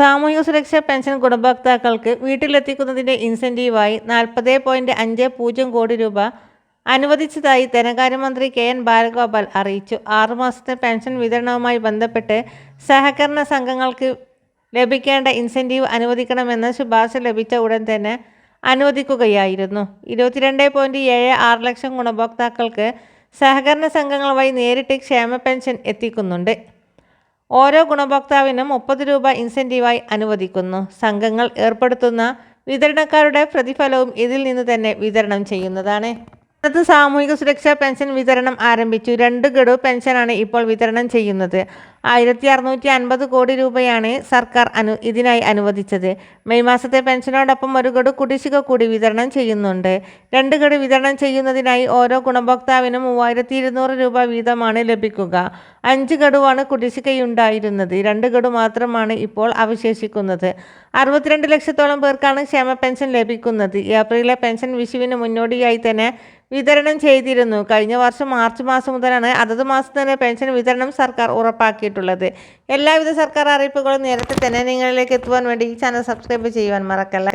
സാമൂഹിക സുരക്ഷാ പെൻഷൻ ഗുണഭോക്താക്കൾക്ക് വീട്ടിലെത്തിക്കുന്നതിന്റെ ഇൻസെന്റീവായി നാൽപ്പത് പോയിന്റ് അഞ്ച് പൂജ്യം കോടി രൂപ അനുവദിച്ചതായി ധനകാര്യമന്ത്രി കെ എൻ ബാലഗോപാൽ അറിയിച്ചു. ആറുമാസത്തെ പെൻഷൻ വിതരണവുമായി ബന്ധപ്പെട്ട് സഹകരണ സംഘങ്ങൾക്ക് ലഭിക്കേണ്ട ഇൻസെന്റീവ് അനുവദിക്കണമെന്ന് ശുപാർശ ലഭിച്ച ഉടൻ തന്നെ അനുവദിക്കുകയായിരുന്നു. ഇരുപത്തിരണ്ട് പോയിന്റ് ഏഴ് ആറ് ലക്ഷം ഗുണഭോക്താക്കൾക്ക് സഹകരണ സംഘങ്ങൾ വഴി നേരിട്ട് ക്ഷേമ പെൻഷൻ എത്തിക്കുന്നുണ്ട്. ഓരോ ഗുണഭോക്താവിനും മുപ്പത് രൂപ ഇൻസെന്റീവായി അനുവദിക്കുന്നു. സംഘങ്ങൾ ഏർപ്പെടുത്തുന്ന വിതരണക്കാരുടെ പ്രതിഫലവും ഇതിൽ നിന്ന് തന്നെ വിതരണം ചെയ്യുന്നതാണ്. ഇന്നത്തെ സാമൂഹിക സുരക്ഷാ പെൻഷൻ വിതരണം ആരംഭിച്ചു. രണ്ട് ഗഡു പെൻഷനാണ് ഇപ്പോൾ വിതരണം ചെയ്യുന്നത്. ആയിരത്തി അറുന്നൂറ്റി അൻപത് കോടി രൂപയാണ് സർക്കാർ അനു ഇതിനായി അനുവദിച്ചത്. മെയ് മാസത്തെ പെൻഷനോടൊപ്പം ഒരു ഗഡു കുടിശ്ശിക കൂടി വിതരണം ചെയ്യുന്നുണ്ട്. രണ്ട് ഗഡു വിതരണം ചെയ്യുന്നതിനായി ഓരോ ഗുണഭോക്താവിനും മൂവായിരത്തി ഇരുന്നൂറ് രൂപ വീതമാണ് ലഭിക്കുക. അഞ്ച് ഗഡുവാണ് കുടിശ്ശികയുണ്ടായിരുന്നത്. രണ്ട് ഗഡു മാത്രമാണ് ഇപ്പോൾ അവശേഷിക്കുന്നത്. അറുപത്തിരണ്ട് ലക്ഷത്തോളം പേർക്കാണ് ക്ഷേമ പെൻഷൻ ലഭിക്കുന്നത്. ഏപ്രിലെ പെൻഷൻ വിഷുവിന് മുന്നോടിയായി തന്നെ വിതരണം ചെയ്തിരുന്നു. കഴിഞ്ഞ വർഷം മാർച്ച് മാസം മുതലാണ് അതത് മാസം തന്നെ പെൻഷൻ വിതരണം സർക്കാർ ഉറപ്പാക്കിയിട്ടുള്ളത്. എല്ലാവിധ സർക്കാർ അറിയിപ്പുകളും നേരത്തെ തന്നെ നിങ്ങളിലേക്ക് എത്തുവാൻ വേണ്ടി ഈ ചാനൽ സബ്സ്ക്രൈബ് ചെയ്യുവാൻ മറക്കല്ല.